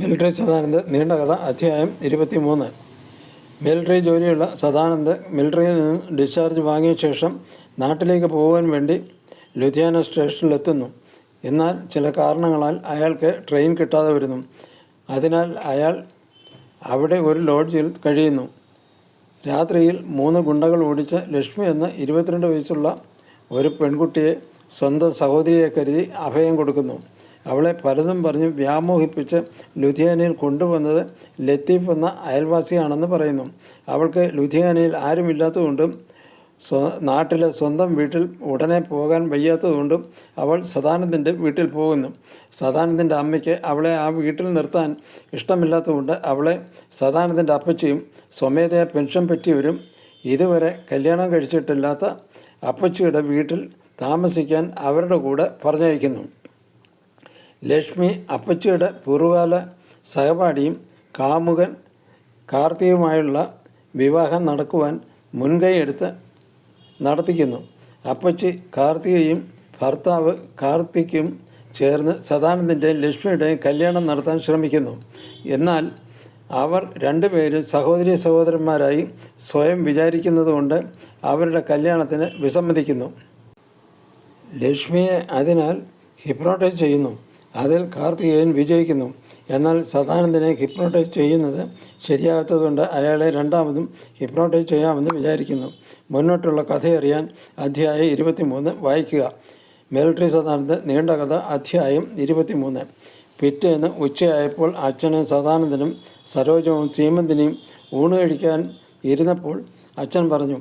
Military Sadanand നീണ്ട കഥ അധ്യായം ഇരുപത്തി മൂന്ന് മിലിറ്ററി ജോലിയുള്ള സദാനന്ദ് മിലിട്ടറിയിൽ നിന്ന് ഡിസ്ചാർജ് വാങ്ങിയ ശേഷം നാട്ടിലേക്ക് പോകാൻ വേണ്ടി ലുധിയാന സ്റ്റേഷനിലെത്തുന്നു. എന്നാൽ ചില കാരണങ്ങളാൽ അയാൾക്ക് ട്രെയിൻ കിട്ടാതെ വരുന്നു. അതിനാൽ അയാൾ അവിടെ ഒരു ലോഡ്ജിൽ കഴിയുന്നു. രാത്രിയിൽ മൂന്ന് ഗുണ്ടകൾ ഓടിച്ച് ലക്ഷ്മി എന്ന ഇരുപത്തിരണ്ട് വയസ്സുള്ള ഒരു പെൺകുട്ടിയെ സ്വന്തം സഹോദരിയെ കരുതി അഭയം കൊടുക്കുന്നു. അവളെ പലതും പറഞ്ഞ് വ്യാമോഹിപ്പിച്ച് ലുധിയാനയിൽ കൊണ്ടുവന്നത് ലത്തീഫ് എന്ന അയൽവാസിയാണെന്ന് പറയുന്നു. അവൾക്ക് ലുധിയാനയിൽ ആരുമില്ലാത്തതുകൊണ്ടും സ്വ നാട്ടിലെ സ്വന്തം വീട്ടിൽ ഉടനെ പോകാൻ വയ്യാത്തതുകൊണ്ടും അവൾ സദാനന്ദന്റെ വീട്ടിൽ പോകുന്നു. സദാനന്ദന്റെ അമ്മയ്ക്ക് അവളെ ആ വീട്ടിൽ നിർത്താൻ ഇഷ്ടമില്ലാത്തതുകൊണ്ട് അവളെ സദാനന്ദന്റെ അപ്പച്ചിയും സ്വമേധയാ പെൻഷൻ പറ്റിയവരും ഇതുവരെ കല്യാണം കഴിച്ചിട്ടില്ലാത്ത അപ്പച്ചിയുടെ വീട്ടിൽ താമസിക്കാൻ അവരുടെ കൂടെ പറഞ്ഞയക്കുന്നു. ലക്ഷ്മി അപ്പച്ചിയുടെ പൂർവകാല സഹപാഠിയും കാമുകൻ കാർത്തികയുമായുള്ള വിവാഹം നടക്കുവാൻ മുൻകൈ എടുത്ത് നടത്തിക്കുന്നു. അപ്പച്ചി കാർത്തികയും ഭർത്താവ് കാർത്തിക്കും ചേർന്ന് സദാനന്ദന്റെയും ലക്ഷ്മിയുടെയും കല്യാണം നടത്താൻ ശ്രമിക്കുന്നു. എന്നാൽ അവർ രണ്ടുപേരും സഹോദരി സഹോദരന്മാരായി സ്വയം വിചാരിക്കുന്നതുകൊണ്ട് അവരുടെ കല്യാണത്തിന് വിസമ്മതിക്കുന്നു. ലക്ഷ്മിയെ അതിനാൽ ഹിപ്നോട്ടൈസ് ചെയ്യുന്നു. അതിൽ കാർത്തികേയൻ വിജയിക്കുന്നു. എന്നാൽ സദാനന്ദനെ ഹിപ്നോട്ടൈസ് ചെയ്യുന്നത് ശരിയാകാത്തതുകൊണ്ട് അയാളെ രണ്ടാമതും ഹിപ്നോട്ടൈസ് ചെയ്യാമെന്ന് വിചാരിക്കുന്നു. മുന്നോട്ടുള്ള കഥയറിയാൻ അധ്യായം ഇരുപത്തിമൂന്ന് വായിക്കുക. മിലിറ്ററി സദാനന്ദ നീണ്ട കഥ അധ്യായം ഇരുപത്തിമൂന്ന്. പിറ്റേന്ന് ഉച്ചയായപ്പോൾ അച്ഛനും സദാനന്ദനും സരോജവും സീമന്തിനെയും ഊണ് കഴിക്കാൻ ഇരുന്നപ്പോൾ അച്ഛൻ പറഞ്ഞു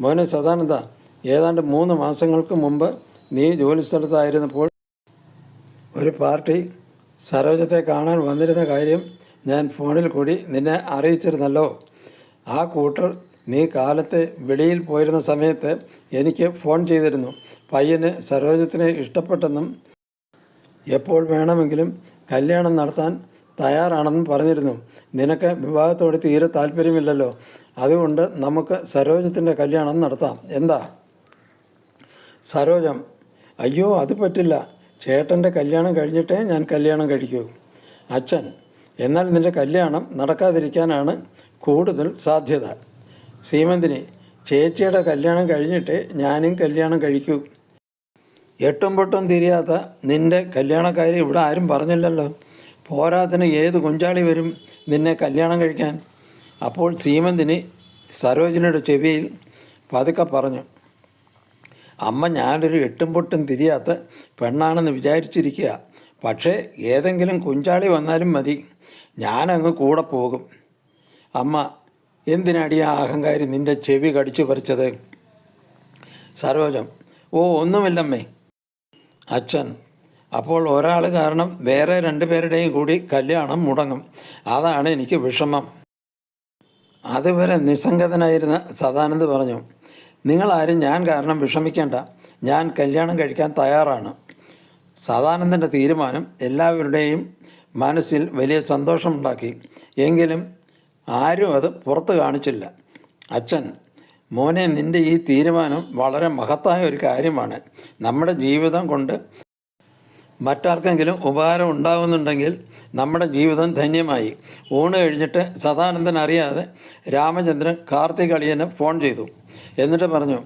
മോനെ സദാനന്ദ ഏതാണ്ട് മൂന്ന് മാസങ്ങൾക്ക് മുമ്പ് നീ ജോലിസ്ഥലത്തായിരുന്നപ്പോൾ ഒരു പാർട്ടി സരോജത്തെ കാണാൻ വന്നിരുന്ന കാര്യം ഞാൻ ഫോണിൽ കൂടി നിന്നെ അറിയിച്ചിരുന്നല്ലോ. ആ കൂട്ടർ നീ കാലത്ത് വെളിയിൽ പോയിരുന്ന സമയത്ത് എനിക്ക് ഫോൺ ചെയ്തിരുന്നു. പയ്യന് സരോജത്തിനെ ഇഷ്ടപ്പെട്ടെന്നും എപ്പോൾ വേണമെങ്കിലും കല്യാണം നടത്താൻ തയ്യാറാണെന്നും പറഞ്ഞിരുന്നു. നിനക്ക് വിവാഹത്തോട് തീരെ താല്പര്യമില്ലല്ലോ. അതുകൊണ്ട് നമുക്ക് സരോജത്തിന്റെ കല്യാണം നടത്താം. എന്താ? സരോജം അയ്യോ അത് പറ്റില്ല. ചേട്ടന്റെ കല്യാണം കഴിഞ്ഞിട്ടേ ഞാൻ കല്യാണം കഴിക്കൂ. അച്ഛൻ എന്നാൽ നിന്റെ കല്യാണം നടക്കാതിരിക്കാനാണ് കൂടുതൽ സാധ്യത. സീമന്തിനി ചേച്ചിയുടെ കല്യാണം കഴിഞ്ഞിട്ട് ഞാനും കല്യാണം കഴിക്കൂ. എട്ടും പൊട്ടും തിരിയാത്ത നിന്റെ കല്യാണക്കാരി ഇവിടെ ആരും പറഞ്ഞില്ലല്ലോ. പോരാത്തിന് ഏത് കുഞ്ചാളി വരും നിന്നെ കല്യാണം കഴിക്കാൻ? അപ്പോൾ സീമന്തിനി സരോജിനിയുടെ ചെവിയിൽ പതുക്കെ പറഞ്ഞു. അമ്മ ഞാനൊരു എട്ടും പൊട്ടും തിരിയാത്ത പെണ്ണാണെന്ന് വിചാരിച്ചിരിക്കുക. പക്ഷേ ഏതെങ്കിലും കുഞ്ചാളി വന്നാലും മതി. ഞാനങ്ങ് കൂടെ പോകും. അമ്മ എന്തിനാടി ആ അഹങ്കാരി നിന്റെ ചെവി കടിച്ചു പറിച്ചത്? സരോജം ഓ ഒന്നുമില്ലമ്മേ. അച്ഛൻ അപ്പോൾ ഒരാൾ കാരണം വേറെ രണ്ടു പേരുടെയും കൂടി കല്യാണം മുടങ്ങും. അതാണ് എനിക്ക് വിഷമം. അതുവരെ നിസ്സംഗതനായിരുന്ന സദാനന്ദ് പറഞ്ഞു നിങ്ങളാരും ഞാൻ കാരണം വിഷമിക്കേണ്ട. ഞാൻ കല്യാണം കഴിക്കാൻ തയ്യാറാണ്. സദാനന്ദന്റെ തീരുമാനം എല്ലാവരുടെയും മനസ്സിൽ വലിയ സന്തോഷമുണ്ടാക്കി. എങ്കിലും ആരും അത് പുറത്ത് കാണിച്ചില്ല. അച്ഛൻ മോനെ നിന്റെ ഈ തീരുമാനം വളരെ മഹത്തായ ഒരു കാര്യമാണ്. നമ്മുടെ ജീവിതം കൊണ്ട് മറ്റാർക്കെങ്കിലും ഉപകാരം ഉണ്ടാകുന്നുണ്ടെങ്കിൽ നമ്മുടെ ജീവിതം ധന്യമായി. ഊണ് കഴിഞ്ഞിട്ട് സദാനന്ദൻ അറിയാതെ രാമചന്ദ്രൻ കാർത്തികളിയന് ഫോൺ ചെയ്തു. എന്നിട്ട് പറഞ്ഞു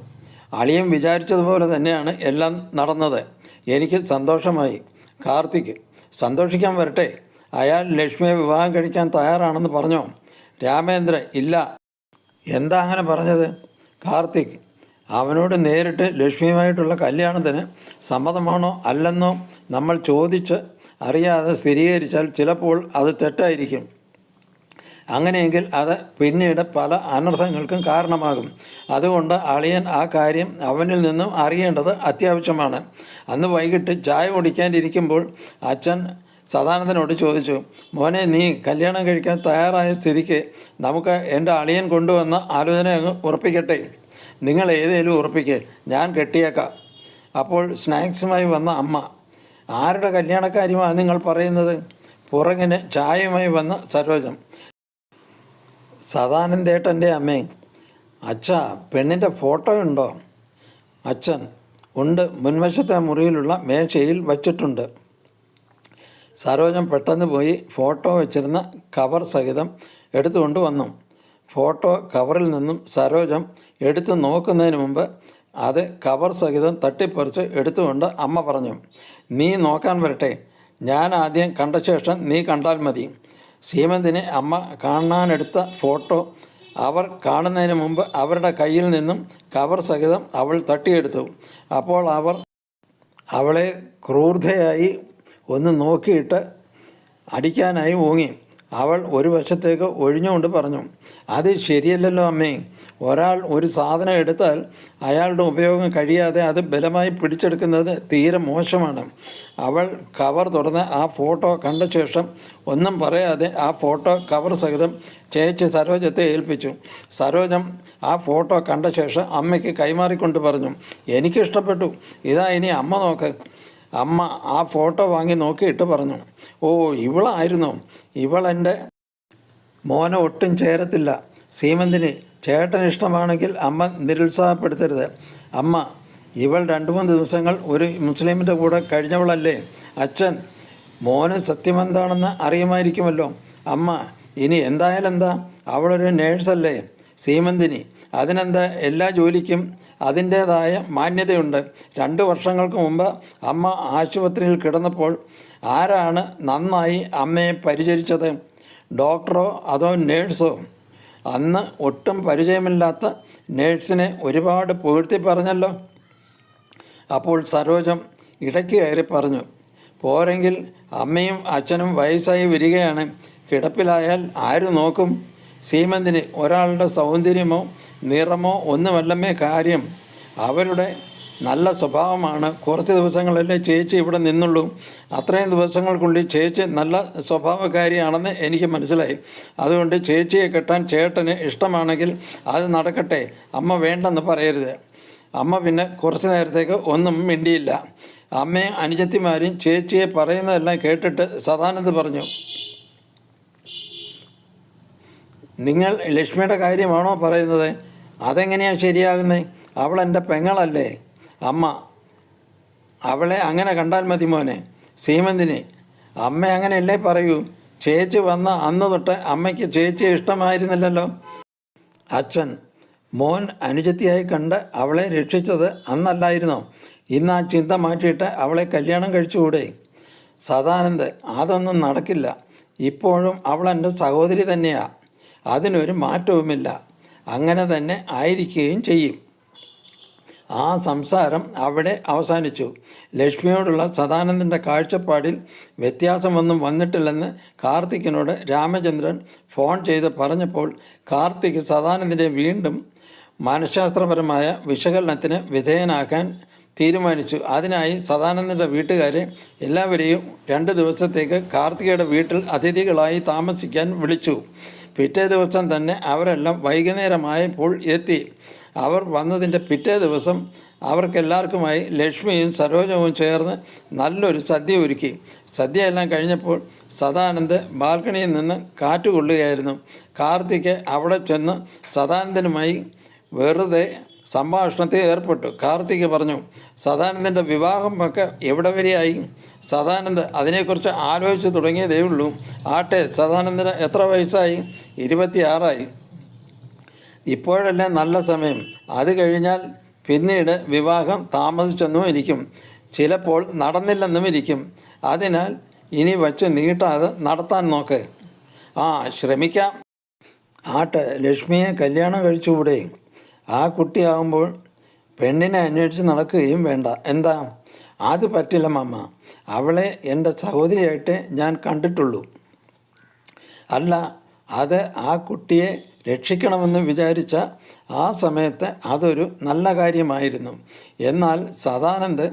അളിയൻ വിചാരിച്ചതുപോലെ തന്നെയാണ് എല്ലാം നടന്നത്. എനിക്ക് സന്തോഷമായി. കാർത്തിക് സന്തോഷിക്കാൻ വരട്ടെ. അയാൾ ലക്ഷ്മിയെ വിവാഹം കഴിക്കാൻ തയ്യാറാണെന്ന് പറഞ്ഞോ? രാമേന്ദ്രൻ ഇല്ല. എന്താ അങ്ങനെ പറഞ്ഞത്? കാർത്തിക് അവനോട് നേരിട്ട് ലക്ഷ്മിയുമായിട്ടുള്ള കല്യാണത്തിന് സമ്മതമാണോ അല്ലെന്നോ നമ്മൾ ചോദിച്ച് അറിയാതെ സ്ഥിരീകരിച്ചാൽ ചിലപ്പോൾ അത് തെറ്റായിരിക്കും. അങ്ങനെയെങ്കിൽ അത് പിന്നീട് പല അനർത്ഥങ്ങൾക്കും കാരണമാകും. അതുകൊണ്ട് അളിയൻ ആ കാര്യം അവനിൽ നിന്നും അറിയേണ്ടത് അത്യാവശ്യമാണ്. അന്ന് വൈകിട്ട് ചായ കുടിക്കാനിരിക്കുമ്പോൾ അച്ഛൻ സദാനന്ദനോട് ചോദിച്ചു മോനെ നീ കല്യാണം കഴിക്കാൻ തയ്യാറായ സ്ഥിതിക്ക് നമുക്ക് എന്റെ അളിയൻ കൊണ്ടുവന്ന ആലോചന ഉറപ്പിക്കട്ടെ? നിങ്ങൾ ഏതേലും ഉറപ്പിക്ക് ഞാൻ കെട്ടിയേക്കാം. അപ്പോൾ സ്നാക്സുമായി വന്ന അമ്മ ആരുടെ കല്യാണക്കാര്യമാണ് നിങ്ങൾ പറയുന്നത്? പുറകിന് ചായയുമായി വന്ന സരോജം സദാനന്ദേട്ടന്റെ അമ്മേ അച്ഛ പെണ്ണിന്റെ ഫോട്ടോ ഉണ്ടോ? അച്ഛൻ ഉണ്ട് മുൻവശത്തെ മുറിയിലുള്ള മേശയിൽ വച്ചിട്ടുണ്ട്. സരോജം പെട്ടെന്ന് പോയി ഫോട്ടോ വെച്ചിരുന്ന കവർ സഹിതം എടുത്തുകൊണ്ട് വന്നു ഫോട്ടോ കവറിൽ നിന്നും സരോജം എടുത്തു നോക്കുന്നതിന് മുമ്പ് അത് കവർ സഹിതം തട്ടിപ്പറിച്ച് എടുത്തുകൊണ്ട് അമ്മ പറഞ്ഞു നീ നോക്കാൻ വരട്ടെ. ഞാൻ ആദ്യം കണ്ട ശേഷം നീ കണ്ടാൽ മതി. സീമന്തിനെ അമ്മ കാണാനെടുത്ത ഫോട്ടോ അവർ കാണുന്നതിന് മുമ്പ് അവരുടെ കയ്യിൽ നിന്നും കവർ സഹിതം അവൾ തട്ടിയെടുത്തു. അപ്പോൾ അവർ അവളെ ക്രൂർധയായി ഒന്ന് നോക്കിയിട്ട് അടിക്കാനായി ഊങ്ങി. അവൾ ഒരു വശത്തേക്ക് ഒഴിഞ്ഞുകൊണ്ട് പറഞ്ഞു അത് ശരിയല്ലല്ലോ അമ്മേ. ഒരാൾ ഒരു സാധനം എടുത്താൽ അയാളുടെ ഉപയോഗം കഴിയാതെ അത് ബലമായി പിടിച്ചെടുക്കുന്നത് തീരെ മോശമാണ്. അവൾ കവർ തുറന്ന് ആ ഫോട്ടോ കണ്ട ശേഷം ഒന്നും പറയാതെ ആ ഫോട്ടോ കവർ സഹിതം ചേച്ചി സരോജത്തെ ഏൽപ്പിച്ചു. സരോജം ആ ഫോട്ടോ കണ്ട ശേഷം അമ്മയ്ക്ക് കൈമാറിക്കൊണ്ട് പറഞ്ഞു എനിക്കിഷ്ടപ്പെട്ടു. ഇതാ ഇനി അമ്മ നോക്ക്. അമ്മ ആ ഫോട്ടോ വാങ്ങി നോക്കിയിട്ട് പറഞ്ഞു ഓ ഇവളായിരുന്നു. ഇവളെന്റെ മോനെ ഒട്ടും ചേരത്തില്ല. സീമന്തിന് ചേട്ടൻ ഇഷ്ടമാണെങ്കിൽ അമ്മ നിരുത്സാഹപ്പെടുത്തരുത്. അമ്മ ഇവൾ രണ്ട് മൂന്ന് ദിവസങ്ങൾ ഒരു മുസ്ലിമിന്റെ കൂടെ കഴിഞ്ഞവളല്ലേ? അച്ഛൻ മോന് സത്യമെന്താണെന്ന് അറിയുമായിരിക്കുമല്ലോ. അമ്മ ഇനി എന്തായാലും എന്താ അവളൊരു നേഴ്സല്ലേ? സീമന്തിനി അതിനെന്താ എല്ലാ ജോലിക്കും അതിന്റേതായ മാന്യതയുണ്ട്. രണ്ട് വർഷങ്ങൾക്ക് മുമ്പ് അമ്മ ആശുപത്രിയിൽ കിടന്നപ്പോൾ ആരാണ് നന്നായി അമ്മയെ പരിചരിച്ചത്? ഡോക്ടറോ അതോ നേഴ്സോ? അന്ന് ഒട്ടും പരിചയമില്ലാത്ത നേഴ്സിനെ ഒരുപാട് പുകഴ്ത്തി പറഞ്ഞല്ലോ. അപ്പോൾ സരോജം ഇടയ്ക്ക് കയറി പറഞ്ഞു പോരെങ്കിൽ അമ്മയും അച്ഛനും വയസ്സായി വരികയാണ്. കിടപ്പിലായാൽ ആര് നോക്കും? സീമന്തിന് ഒരാളുടെ സൗന്ദര്യമോ നിറമോ ഒന്നുമല്ലമേ കാര്യം. അവരുടെ നല്ല സ്വഭാവമാണ്. കുറച്ച് ദിവസങ്ങളല്ലേ ചേച്ചി ഇവിടെ നിന്നുള്ളൂ. അത്രയും ദിവസങ്ങൾക്കുള്ളിൽ ചേച്ചി നല്ല സ്വഭാവകാരിയാണെന്ന് എനിക്ക് മനസ്സിലായി. അതുകൊണ്ട് ചേച്ചിയെ കെട്ടാൻ ചേട്ടന് ഇഷ്ടമാണെങ്കിൽ അത് നടക്കട്ടെ. അമ്മ വേണ്ടെന്ന് പറയരുത്. അമ്മ പിന്നെ കുറച്ച് നേരത്തേക്ക് ഒന്നും മിണ്ടിയില്ല. അമ്മയും അനുജത്തിമാരും ചേച്ചിയെ പറയുന്നതെല്ലാം കേട്ടിട്ട് സദാനന്ദ് പറഞ്ഞു നിങ്ങൾ ലക്ഷ്മിയുടെ കാര്യമാണോ പറയുന്നത്? അതെങ്ങനെയാണ് ശരിയാകുന്നത് അവൾ എന്റെ പെങ്ങളല്ലേ. അമ്മ അവളെ അങ്ങനെ കണ്ടാൽ മതി മോനെ. സീമന്തിനെ അമ്മ അങ്ങനെയല്ലേ പറയൂ? ചേച്ചി വന്ന അന്ന് തൊട്ട് അമ്മയ്ക്ക് ചേച്ചിയെ ഇഷ്ടമായിരുന്നില്ലല്ലോ. അച്ഛൻ മോൻ അനുജത്തിയായി കണ്ട് അവളെ രക്ഷിച്ചത് അന്നല്ലായിരുന്നോ? ഇന്ന് ആ ചിന്ത മാറ്റിയിട്ട് അവളെ കല്യാണം കഴിച്ചുകൂടെ? സദാനന്ദ് അതൊന്നും നടക്കില്ല. ഇപ്പോഴും അവൾ എന്റെ സഹോദരി തന്നെയാണ് അതിനൊരു മാറ്റവുമില്ല. അങ്ങനെ തന്നെ ആയിരിക്കുകയും ചെയ്യും. ആ സംസാരം അവിടെ അവസാനിച്ചു. ലക്ഷ്മിയോടുള്ള സദാനന്ദന്റെ കാഴ്ചപ്പാടിൽ വ്യത്യാസമൊന്നും വന്നിട്ടില്ലെന്ന് കാർത്തിക്കിനോട് രാമചന്ദ്രൻ ഫോൺ ചെയ്ത് പറഞ്ഞപ്പോൾ കാർത്തിക് സദാനന്ദനെ വീണ്ടും മനഃശാസ്ത്രപരമായ വിശകലനത്തിന് വിധേയനാക്കാൻ തീരുമാനിച്ചു. അതിനായി സദാനന്ദന്റെ വീട്ടുകാരെ എല്ലാവരെയും രണ്ട് ദിവസത്തേക്ക് കാർത്തികയുടെ വീട്ടിൽ അതിഥികളായി താമസിക്കാൻ വിളിച്ചു. പിറ്റേ ദിവസം തന്നെ അവരെല്ലാം വൈകുന്നേരമായപ്പോൾ എത്തി. അവർ വന്നതിന്റെ പിറ്റേ ദിവസം അവർക്കെല്ലാവർക്കുമായി ലക്ഷ്മിയും സരോജവും ചേർന്ന് നല്ലൊരു സദ്യ ഒരുക്കി. സദ്യ എല്ലാം കഴിഞ്ഞപ്പോൾ സദാനന്ദ് ബാൽക്കണിയിൽ നിന്ന് കാറ്റ് കൊള്ളുകയായിരുന്നു. കാർത്തിക് അവിടെ ചെന്ന് സദാനന്ദനുമായി വെറുതെ സംഭാഷണത്തിൽ ഏർപ്പെട്ടു. കാർത്തിക് പറഞ്ഞു സദാനന്ദന്റെ വിവാഹം ഒക്കെ എവിടെ വരെയായി? സദാനന്ദ് അതിനെക്കുറിച്ച് ആലോചിച്ച് തുടങ്ങിയതേ ഉള്ളൂ ആട്ടെ സദാനന്ദന് എത്ര വയസ്സായി? ഇരുപത്തിയാറായി. ഇപ്പോഴല്ലേ നല്ല സമയം. അത് കഴിഞ്ഞാൽ പിന്നീട് വിവാഹം താമസിച്ചെന്നും ഇരിക്കും. ചിലപ്പോൾ നടന്നില്ലെന്നും ഇരിക്കും. അതിനാൽ ഇനി വച്ച് നീട്ടാതെ നടത്താൻ നോക്ക്. ആ ശ്രമിക്കാം. ആട്ടെ ലക്ഷ്മിയെ കല്യാണം കഴിച്ചുകൂടെ. ആ കുട്ടിയാകുമ്പോൾ പെണ്ണിനെ അന്വേഷിച്ച് നടക്കുകയും വേണ്ട. എന്താ? അത് പറ്റില്ല മാമ. അവളെ എന്റെ സഹോദരിയായിട്ട് ഞാൻ കണ്ടിട്ടുള്ളൂ. അല്ല അത് ആ കുട്ടിയെ രക്ഷിക്കണമെന്ന് വിചാരിച്ച ആ സമയത്ത് അതൊരു നല്ല കാര്യമായിരുന്നു. എന്നാൽ സദാനന്ദ്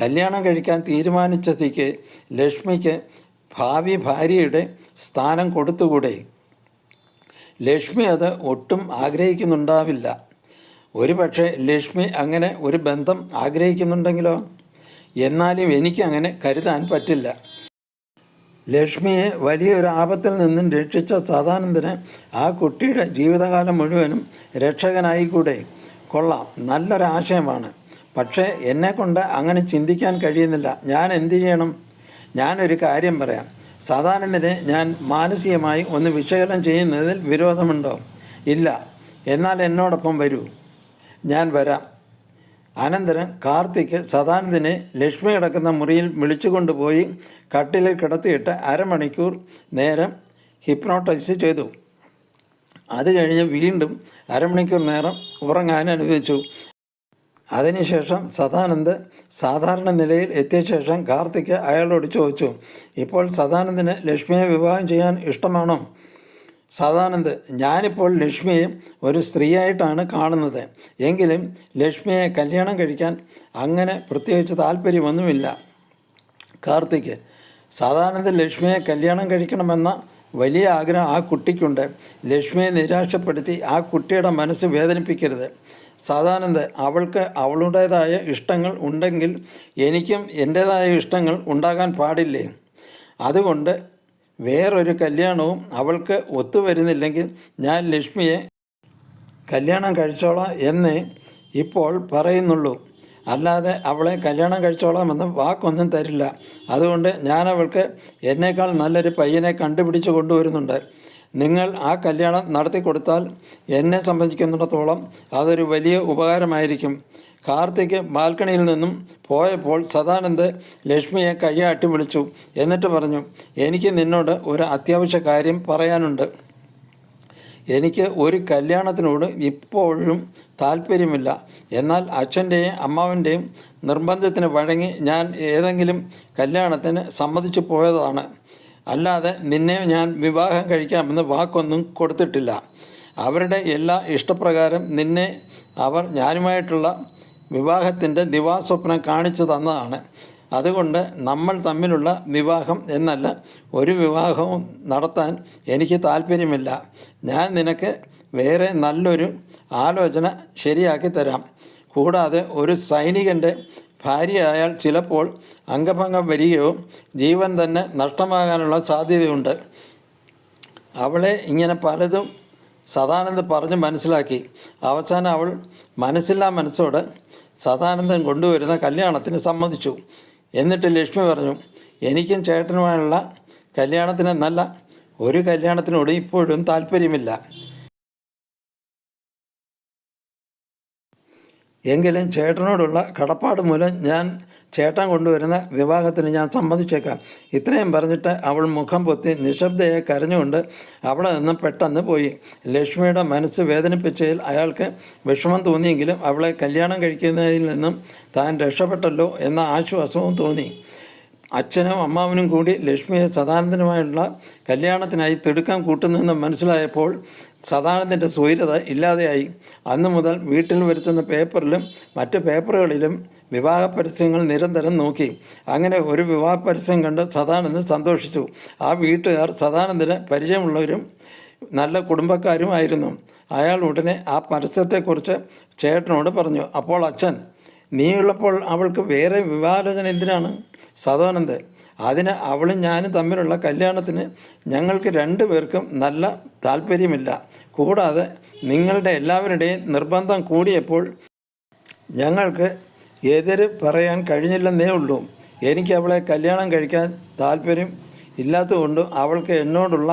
കല്യാണം കഴിക്കാൻ തീരുമാനിച്ചതിക്ക് ലക്ഷ്മിക്ക് ഭാവി ഭാര്യയുടെ സ്ഥാനം കൊടുത്തുകൂടെ? ലക്ഷ്മി അത് ഒട്ടും ആഗ്രഹിക്കുന്നുണ്ടാവില്ല. ഒരുപക്ഷെ ലക്ഷ്മി അങ്ങനെ ഒരു ബന്ധം ആഗ്രഹിക്കുന്നുണ്ടെങ്കിലോ? എന്നാലും എനിക്കങ്ങനെ കരുതാൻ പറ്റില്ല. ലക്ഷ്മിയെ വലിയൊരു ആപത്തിൽ നിന്നും രക്ഷിച്ച സദാനന്ദന് ആ കുട്ടിയുടെ ജീവിതകാലം മുഴുവനും രക്ഷകനായിക്കൂടെ? കൊള്ളാം. നല്ലൊരാശയമാണ്. പക്ഷേ എന്നെക്കൊണ്ട് അങ്ങനെ ചിന്തിക്കാൻ കഴിയുന്നില്ല. ഞാൻ എന്തു ചെയ്യണം? ഞാനൊരു കാര്യം പറയാം. സദാനന്ദനെ ഞാൻ മാനസികമായി ഒന്ന് വിശകലനം ചെയ്യുന്നതിൽ വിരോധമുണ്ടോ? ഇല്ല. എന്നാൽ എന്നോടൊപ്പം വരൂ. ഞാൻ വരാം. അനന്തരം കാർത്തിക് സദാനന്ദനെ ലക്ഷ്മി കിടക്കുന്ന മുറിയിൽ വിളിച്ചു കൊണ്ടുപോയി കട്ടിലിൽ കിടത്തിയിട്ട് അരമണിക്കൂർ നേരം ഹിപ്നോട്ടൈസ് ചെയ്തു. അത് കഴിഞ്ഞ് വീണ്ടും അരമണിക്കൂർ നേരം ഉറങ്ങാൻ അനുവദിച്ചു. അതിനുശേഷം സദാനന്ദ് സാധാരണ നിലയിൽ എത്തിയ ശേഷം കാർത്തിക് അയാളോട് ചോദിച്ചു ഇപ്പോൾ സദാനന്ദിന് ലക്ഷ്മിയെ വിവാഹം ചെയ്യാൻ ഇഷ്ടമാണോ? സദാനന്ദ് ഞാനിപ്പോൾ ലക്ഷ്മിയെ ഒരു സ്ത്രീയായിട്ടാണ് കാണുന്നത്. എങ്കിലും ലക്ഷ്മിയെ കല്യാണം കഴിക്കാൻ അങ്ങനെ പ്രത്യേകിച്ച് താല്പര്യമൊന്നുമില്ല. കാർത്തിക് സദാനന്ദ് ലക്ഷ്മിയെ കല്യാണം കഴിക്കണമെന്ന വലിയ ആഗ്രഹം ആ കുട്ടിക്കുണ്ട്. ലക്ഷ്മിയെ നിരാശപ്പെടുത്തി ആ കുട്ടിയുടെ മനസ്സ് വേദനിപ്പിക്കരുത്. സദാനന്ദ് അവൾക്ക് അവളുടേതായ ഇഷ്ടങ്ങൾ ഉണ്ടെങ്കിൽ എനിക്കും എന്റേതായ ഇഷ്ടങ്ങൾ ഉണ്ടാകാൻ പാടില്ലേ? അതുകൊണ്ട് വേറൊരു കല്യാണവും അവൾക്ക് ഒത്തുവരുന്നില്ലെങ്കിൽ ഞാൻ ലക്ഷ്മിയെ കല്യാണം കഴിച്ചോളാം എന്ന് ഇപ്പോൾ പറയുന്നുള്ളൂ. അല്ലാതെ അവളെ കല്യാണം കഴിച്ചോളാമെന്ന് വാക്കൊന്നും തരില്ല. അതുകൊണ്ട് ഞാൻ അവൾക്ക് എന്നേക്കാൾ നല്ലൊരു പയ്യനെ കണ്ടുപിടിച്ച് കൊണ്ടുവരുന്നുണ്ട്. നിങ്ങൾ ആ കല്യാണം നടത്തി കൊടുത്താൽ എന്നെ സംബന്ധിക്കുന്നിടത്തോളം അതൊരു വലിയ ഉപകാരമായിരിക്കും. കാർത്തിക് ബാൽക്കണിയിൽ നിന്നും പോയപ്പോൾ സദാനന്ദ് ലക്ഷ്മിയെ കയ്യാട്ടി വിളിച്ചു. എന്നിട്ട് പറഞ്ഞു എനിക്ക് നിന്നോട് ഒരു അത്യാവശ്യ കാര്യം പറയാനുണ്ട്. എനിക്ക് ഒരു കല്യാണത്തിനോട് ഇപ്പോഴും താല്പര്യമില്ല. എന്നാൽ അച്ഛന്റെയും അമ്മാവന്റെയും നിർബന്ധത്തിന് വഴങ്ങി ഞാൻ ഏതെങ്കിലും കല്യാണത്തിന് സമ്മതിച്ചു പോയതാണ്. അല്ലാതെ നിന്നെ ഞാൻ വിവാഹം കഴിക്കാമെന്ന് വാക്കൊന്നും കൊടുത്തിട്ടില്ല. അവരുടെ എല്ലാ ഇഷ്ടപ്രകാരം നിന്നെ അവർ ഞാനുമായിട്ടുള്ള വിവാഹത്തിന്റെ ദിവാസ്വപ്നം കാണിച്ചു തന്നതാണ്. അതുകൊണ്ട് നമ്മൾ തമ്മിലുള്ള വിവാഹം എന്നല്ല ഒരു വിവാഹവും നടത്താൻ എനിക്ക് താല്പര്യമില്ല. ഞാൻ നിനക്ക് വേറെ നല്ലൊരു ആലോചന ശരിയാക്കി തരാം. കൂടാതെ ഒരു സൈനികന്റെ ഭാര്യയായാൽ ചിലപ്പോൾ അംഗഭംഗം വരികയോ ജീവൻ തന്നെ നഷ്ടമാകാനുള്ള സാധ്യതയുണ്ട്. അവളെ ഇങ്ങനെ പലതും സദാനന്ദ് പറഞ്ഞ് മനസ്സിലാക്കി. അവസാനം അവൾ മനസ്സില്ലാ മനസ്സോട് സദാനന്ദൻ കൊണ്ടുവരുന്ന കല്യാണത്തിന് സമ്മതിച്ചു. എന്നിട്ട് ലക്ഷ്മി പറഞ്ഞു എനിക്കും ചേട്ടനുമായുള്ള കല്യാണത്തിന് നല്ല ഒരു കല്യാണത്തിനോട് ഇപ്പോഴും താല്പര്യമില്ല. എങ്കിലും ചേട്ടനോടുള്ള കടപ്പാട് മൂലം ഞാൻ ചേട്ടൻ കൊണ്ടുവരുന്ന വിവാഹത്തിന് ഞാൻ സമ്മതിച്ചേക്കാം. ഇത്രയും പറഞ്ഞിട്ട് അവൾ മുഖം പൊത്തി നിശബ്ദയെ കരഞ്ഞുകൊണ്ട് അവിടെ നിന്ന് പെട്ടെന്ന് പോയി. ലക്ഷ്മിയുടെ മനസ്സ് വേദനിപ്പിച്ചതിൽ അയാൾക്ക് വിഷമം തോന്നിയെങ്കിലും അവളെ കല്യാണം കഴിക്കുന്നതിൽ നിന്നും താൻ രക്ഷപ്പെട്ടല്ലോ എന്ന ആശ്വാസവും തോന്നി. അച്ഛനും അമ്മാവനും കൂടി ലക്ഷ്മിയെ സദാനന്ദനുമായുള്ള കല്യാണത്തിനായി തിടുക്കം കൂട്ടുന്നെന്ന് മനസ്സിലായപ്പോൾ സദാനന്ദന്റെ സ്വൈരത ഇല്ലാതെയായി. അന്നു മുതൽ വീട്ടിൽ വരുത്തുന്ന പേപ്പറിലും മറ്റ് പേപ്പറുകളിലും വിവാഹ പരസ്യങ്ങൾ നിരന്തരം നോക്കി. അങ്ങനെ ഒരു വിവാഹ പരസ്യം കണ്ട് സദാനന്ദൻ സന്തോഷിച്ചു. ആ വീട്ടുകാർ സദാനന്ദന് പരിചയമുള്ളവരും നല്ല കുടുംബക്കാരുമായിരുന്നു അയാൾ ഉടനെ ആ പരസ്യത്തെക്കുറിച്ച് ചേട്ടനോട് പറഞ്ഞു അപ്പോൾ അച്ഛൻ നീയുള്ളപ്പോൾ അവൾക്ക് വേറെ വിവാഹാലോചന എന്തിനാണ്? സദാനന്ദൻ അതിന് അവളും ഞാനും തമ്മിലുള്ള കല്യാണത്തിന് ഞങ്ങൾക്ക് രണ്ടു പേർക്കും നല്ല താല്പര്യമില്ല. കൂടാതെ നിങ്ങളുടെ എല്ലാവരുടെയും നിർബന്ധം കൂടിയപ്പോൾ ഞങ്ങൾക്ക് എതിര് പറയാൻ കഴിഞ്ഞില്ലെന്നേ ഉള്ളൂ. എനിക്ക് അവളെ കല്യാണം കഴിക്കാൻ താല്പര്യം ഇല്ലാത്തതുകൊണ്ട് അവൾക്ക് എന്നോടുള്ള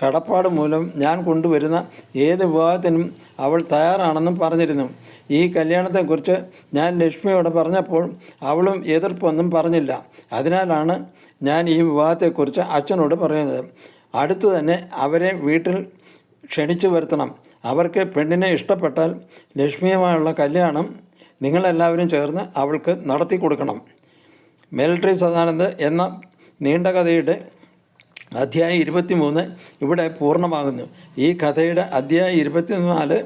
കടപ്പാട് മൂലം ഞാൻ കൊണ്ടുവരുന്ന ഏത് വിവാഹത്തിനും അവൾ തയ്യാറാണെന്നും പറഞ്ഞിരുന്നു. ഈ കല്യാണത്തെക്കുറിച്ച് ഞാൻ ലക്ഷ്മിയോട് പറഞ്ഞപ്പോൾ അവളും എതിർപ്പൊന്നും പറഞ്ഞില്ല. അതിനാലാണ് ഞാൻ ഈ വിവാഹത്തെക്കുറിച്ച് അച്ഛനോട് പറയുന്നത്. അടുത്തു തന്നെ അവരെ വീട്ടിൽ ക്ഷണിച്ചു വരുത്തണം. അവർക്ക് പെണ്ണിനെ ഇഷ്ടപ്പെട്ടാൽ ലക്ഷ്മിയുമായുള്ള കല്യാണം നിങ്ങളെല്ലാവരും ചേർന്ന് അവൾക്ക് നടത്തി കൊടുക്കണം. മിലിറ്ററി സദാനന്ദ് എന്ന നീണ്ട കഥയുടെ അധ്യായം ഇരുപത്തിമൂന്ന് ഇവിടെ പൂർണമാകുന്നു. ഈ കഥയുടെ അധ്യായം ഇരുപത്തിനാല്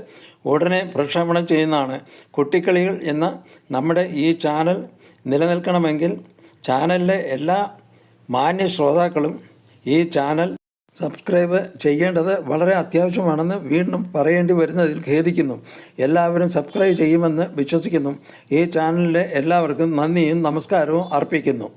ഉടനെ പ്രക്ഷേപണം ചെയ്യുന്നതാണ്. കുട്ടിക്കളികൾ എന്ന നമ്മുടെ ഈ ചാനൽ നിലനിൽക്കണമെങ്കിൽ ചാനലിലെ എല്ലാ മാന്യ ശ്രോതാക്കളും ഈ ചാനൽ സബ്സ്ക്രൈബ് ചെയ്യേണ്ടത് വളരെ അത്യാവശ്യമാണെന്ന് വീണ്ടും പറയേണ്ടി വരുന്നതിൽ ഖേദിക്കുന്നു. എല്ലാവരും സബ്സ്ക്രൈബ് ചെയ്യുമെന്ന് വിശ്വസിക്കുന്നു. ഈ ചാനലിലെ എല്ലാവർക്കും നന്ദിയും നമസ്കാരവും അർപ്പിക്കുന്നു.